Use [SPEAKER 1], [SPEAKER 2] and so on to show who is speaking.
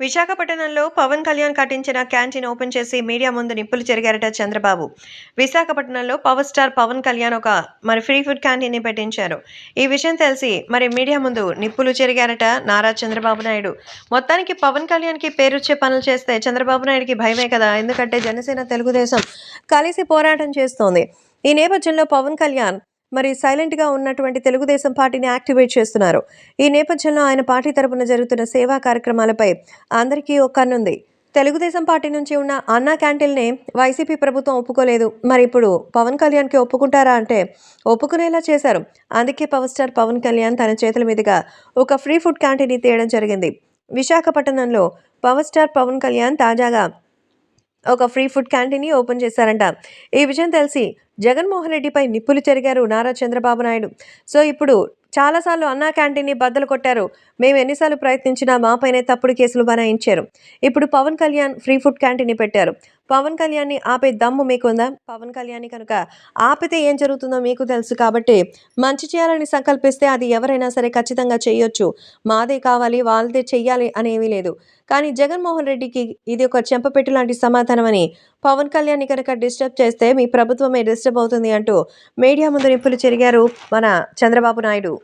[SPEAKER 1] విశాఖపట్నంలో పవన్ కళ్యాణ్ కట్టించిన canteen open చేసి మీడియా ముందు నిప్పులు చెరిగారట చంద్రబాబు. విశాఖపట్నంలో పవర్ స్టార్ పవన్ కళ్యాణ్ ఒక మరి ఫ్రీ ఫుడ్ క్యాంటీన్ని పెట్టించారు. ఈ విషయం తెలిసి మరి మీడియా ముందు నిప్పులు చెరిగారట నారా చంద్రబాబు నాయుడు. మొత్తానికి పవన్ కళ్యాణ్కి పేరుచ్చే పనులు చేస్తే చంద్రబాబు నాయుడికి భయమే కదా? ఎందుకంటే జనసేన తెలుగుదేశం కలిసి పోరాటం చేస్తోంది. ఈ నేపథ్యంలో పవన్ కళ్యాణ్ మరి సైలెంట్గా ఉన్నటువంటి తెలుగుదేశం పార్టీని యాక్టివేట్ చేస్తున్నారు. ఈ నేపథ్యంలో ఆయన పార్టీ తరపున జరుగుతున్న సేవా కార్యక్రమాలపై అందరికీ ఒక కన్నుంది తెలుగుదేశం పార్టీ నుంచి ఉన్న అన్నా క్యాంటీల్ని వైసీపీ ప్రభుత్వం ఒప్పుకోలేదు. మరి ఇప్పుడు పవన్ కళ్యాణ్కి ఒప్పుకుంటారా అంటే ఒప్పుకునేలా చేశారు. అందుకే పవర్ స్టార్ పవన్ కళ్యాణ్ తన చేతుల మీదుగా ఒక ఫ్రీ ఫుడ్ క్యాంటీన్ని తీయడం జరిగింది. విశాఖపట్నంలో పవర్ స్టార్ పవన్ కళ్యాణ్ తాజాగా ఒక ఫ్రీ ఫుడ్ క్యాంటీన్ని ఓపెన్ చేశారంట. ఈ విషయం తెలిసి జగన్మోహన్ రెడ్డిపై నిప్పులు చెరిగారు నారా చంద్రబాబు నాయుడు. సో ఇప్పుడు చాలాసార్లు అన్నా క్యాంటీన్ని బద్దలు కొట్టారు. మేము ఎన్నిసార్లు ప్రయత్నించినా మాపైనే తప్పుడు కేసులు బనాయించారు. ఇప్పుడు పవన్ కళ్యాణ్ ఫ్రీ ఫుడ్ క్యాంటీన్ని పెట్టారు. పవన్ కళ్యాణ్ని ఆపే దమ్ము మీకుందా? పవన్ కళ్యాణ్ని కనుక ఆపితే ఏం జరుగుతుందో మీకు తెలుసు కాబట్టి మంచి చేయాలని సంకల్పిస్తే అది ఎవరైనా సరే ఖచ్చితంగా చేయొచ్చు. మాదే కావాలి వాళ్ళదే చెయ్యాలి అనేవి లేదు. కానీ జగన్మోహన్ రెడ్డికి ఇది ఒక చెంపపెట్టు లాంటి సమాధానం అని పవన్ కళ్యాణ్ని కనుక డిస్టర్బ్ చేస్తే మీ ప్రభుత్వమే డిస్టర్బ్ అవుతుంది అంటూ మీడియా ముందు నిప్పులు చెరిగారు మన చంద్రబాబు నాయుడు.